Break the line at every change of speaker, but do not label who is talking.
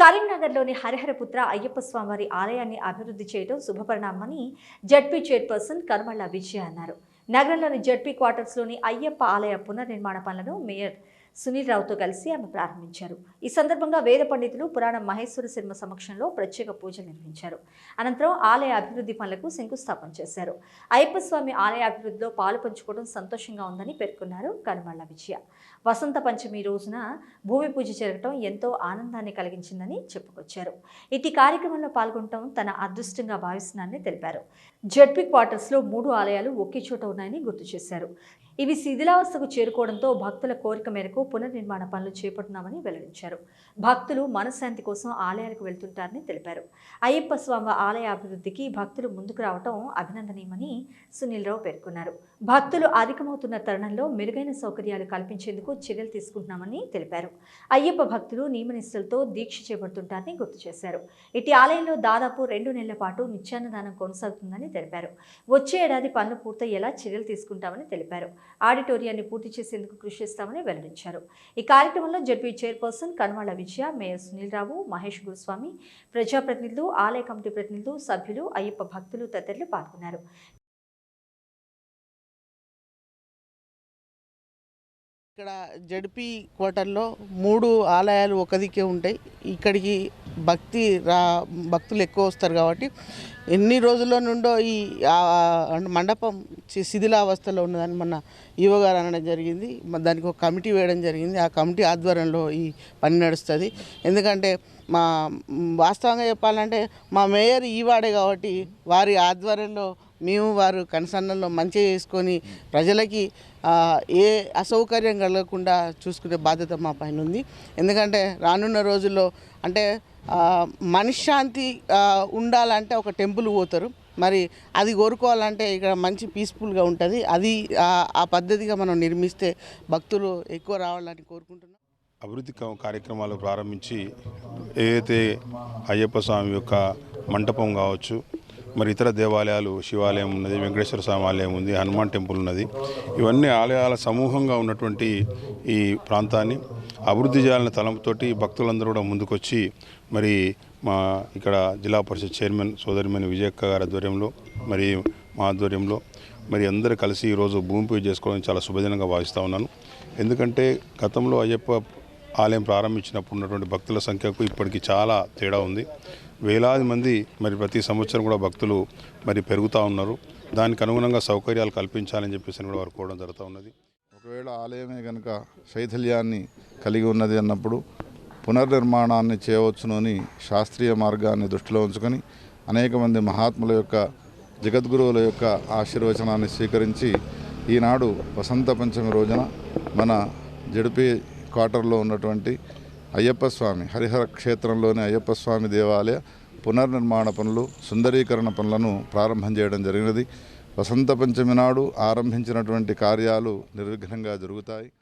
కరీంనగర్లోని హరిహరపుత్ర అయ్యప్ప స్వామివారి ఆలయాన్ని అభివృద్ధి చేయడం శుభపరిణామని జడ్పీ చైర్పర్సన్ కర్మళ్ళ విజయ అన్నారు. నగరంలోని జడ్పీ క్వార్టర్స్లోని అయ్యప్ప ఆలయ పునర్నిర్మాణ పనులను మేయర్ సునీల్ రావుతో కలిసి ఆమె ప్రారంభించారు. ఈ సందర్భంగా వేద పండితులు పురాణ మహేశ్వర శర్మ సమక్షంలో ప్రత్యేక పూజలు నిర్వహించారు. అనంతరం ఆలయ అభివృద్ధి పనులకు శంకుస్థాపన చేశారు. అయ్యప్ప స్వామి ఆలయ అభివృద్ధిలో పాలు పంచుకోవడం సంతోషంగా ఉందని పేర్కొన్నారు కనుమళ్ళ విజయ. వసంత పంచమి రోజున భూమి పూజ జరగటం ఎంతో ఆనందాన్ని కలిగించిందని చెప్పుకొచ్చారు. ఇటు కార్యక్రమంలో పాల్గొనడం తన అదృష్టంగా భావిస్తున్నానని తెలిపారు. జడ్పీ క్వార్టర్స్లో మూడు ఆలయాలు ఒకే చోట ఉన్నాయని గుర్తు చేశారు. ఇవి శిథిలావస్థకు చేరుకోవడంతో భక్తుల కోరిక మేరకు పునర్నిర్మాణ పనులు చేపడుతున్నామని వెల్లడించారు. భక్తులు మనశ్శాంతి కోసం ఆలయాలకు వెళ్తుంటారని తెలిపారు. అయ్యప్ప స్వామి ఆలయ అభివృద్ధికి భక్తులు ముందుకు రావడం అభినందనీయమని సునీల్ రావు పేర్కొన్నారు. భక్తులు అధికమవుతున్న తరుణంలో మెరుగైన సౌకర్యాలు కల్పించేందుకు చర్యలు తీసుకుంటున్నామని తెలిపారు. అయ్యప్ప భక్తులు నియమనిష్టలతో దీక్ష చేపడుతుంటారని గుర్తు చేశారు. ఇటు ఆలయంలో దాదాపు రెండు నెలల పాటు నిత్యాన్నదానం కొనసాగుతుందని తెలిపారు. వచ్చే ఏడాది పనులు పూర్తయ్యేలా చర్యలు తీసుకుంటామని తెలిపారు. ఆడిటోరియాన్ని పూర్తి చేసేందుకు కృషి చేస్తామని వెల్లడించారు. ఈ కార్యక్రమంలో జడ్పీ చైర్పర్సన్ కన్వాళ్ళ విజయ మేయర్ సునీల్ రావు మహేష్ గురుస్వామి ప్రజాప్రతినిధులు ఆలయ కమిటీ ప్రతినిధులు సభ్యులు అయ్యప్ప భక్తులు తదితరులు పాల్గొన్నారు.
ఇక్కడ జడిపి క్వార్టర్లో మూడు ఆలయాలు ఒక దిక్కే ఉంటాయి. ఇక్కడికి భక్తి రా భక్తులు ఎక్కువ వస్తారు కాబట్టి ఎన్ని రోజుల్లో నుండో ఈ మండపం శిథిలావస్థలో ఉన్నదని మొన్న ఈవో గారు అనడం జరిగింది. దానికి ఒక కమిటీ వేయడం జరిగింది. ఆ కమిటీ ఆధ్వర్యంలో ఈ పని నడుస్తుంది. ఎందుకంటే మా వాస్తవంగా చెప్పాలంటే మా మేయర్ ఈవాడే కాబట్టి వారి ఆధ్వర్యంలో మేము వారు కనసన్నల్లో మంచిగా చేసుకొని ప్రజలకి ఏ అసౌకర్యం కలగకుండా చూసుకునే బాధ్యత మా పైన ఉంది. ఎందుకంటే రానున్న రోజుల్లో అంటే మనశ్శాంతి ఉండాలంటే ఒక టెంపుల్ పోతారు. మరి అది కోరుకోవాలంటే ఇక్కడ మంచి పీస్ఫుల్గా ఉంటుంది. అది ఆ- పద్ధతిగా మనం నిర్మిస్తే భక్తులు ఎక్కువ రావాలని కోరుకుంటున్నాం.
అభివృద్ధి కార్యక్రమాలు ప్రారంభించి ఏదైతే అయ్యప్ప స్వామి యొక్క మంటపం కావచ్చు మరి ఇతర దేవాలయాలు శివాలయం ఉన్నది వెంకటేశ్వర స్వామి ఆలయం ఉంది హనుమాన్ టెంపుల్ ఉన్నది. ఇవన్నీ ఆలయాల సమూహంగా ఉన్నటువంటి ఈ ప్రాంతాన్ని అభివృద్ధి చేయాలనే తలంపుతోటి భక్తులందరూ కూడా ముందుకొచ్చి మరి మా ఇక్కడ జిల్లా పరిషత్ చైర్మన్ సోదరిమణి విజయక్క గారి ఆధ్వర్యంలో మరి మా ఆధ్వర్యంలో మరి అందరూ కలిసి ఈరోజు భూమి పూజ చేసుకోవడం చాలా శుభజనంగా భావిస్తూ ఉన్నాను. ఎందుకంటే గతంలో అయ్యప్ప ఆలయం ప్రారంభించినప్పుడు ఉన్నటువంటి భక్తుల సంఖ్యకు ఇప్పటికి చాలా తేడా ఉంది. వేలాది మంది మరి ప్రతి సంవత్సరం కూడా భక్తులు మరి పెరుగుతూ ఉన్నారు. దానికి అనుగుణంగా సౌకర్యాలు కల్పించాలని చెప్పేసి కూడా వారు కోరడం జరుగుతూ ఉన్నది.
ఒకవేళ ఆలయమే కనుక శైథిల్యాన్ని కలిగి ఉన్నది అన్నప్పుడు పునర్నిర్మాణాన్ని చేయవచ్చును అని శాస్త్రీయ మార్గాన్ని దృష్టిలో ఉంచుకొని అనేక మంది మహాత్ముల యొక్క జగద్గురువుల యొక్క ఆశీర్వచనాన్ని స్వీకరించి ఈనాడు వసంత పంచమి రోజున మన జడిపి క్వార్టర్లో ఉన్నటువంటి అయ్యప్ప స్వామి హరిహర క్షేత్రంలోని అయ్యప్ప స్వామి దేవాలయ పునర్నిర్మాణ పనులు సుందరీకరణ పనులను ప్రారంభం చేయడం జరిగినది. వసంత పంచమి నాడు ఆరంభించినటువంటి కార్యాలు నిర్విఘ్నంగా జరుగుతాయి.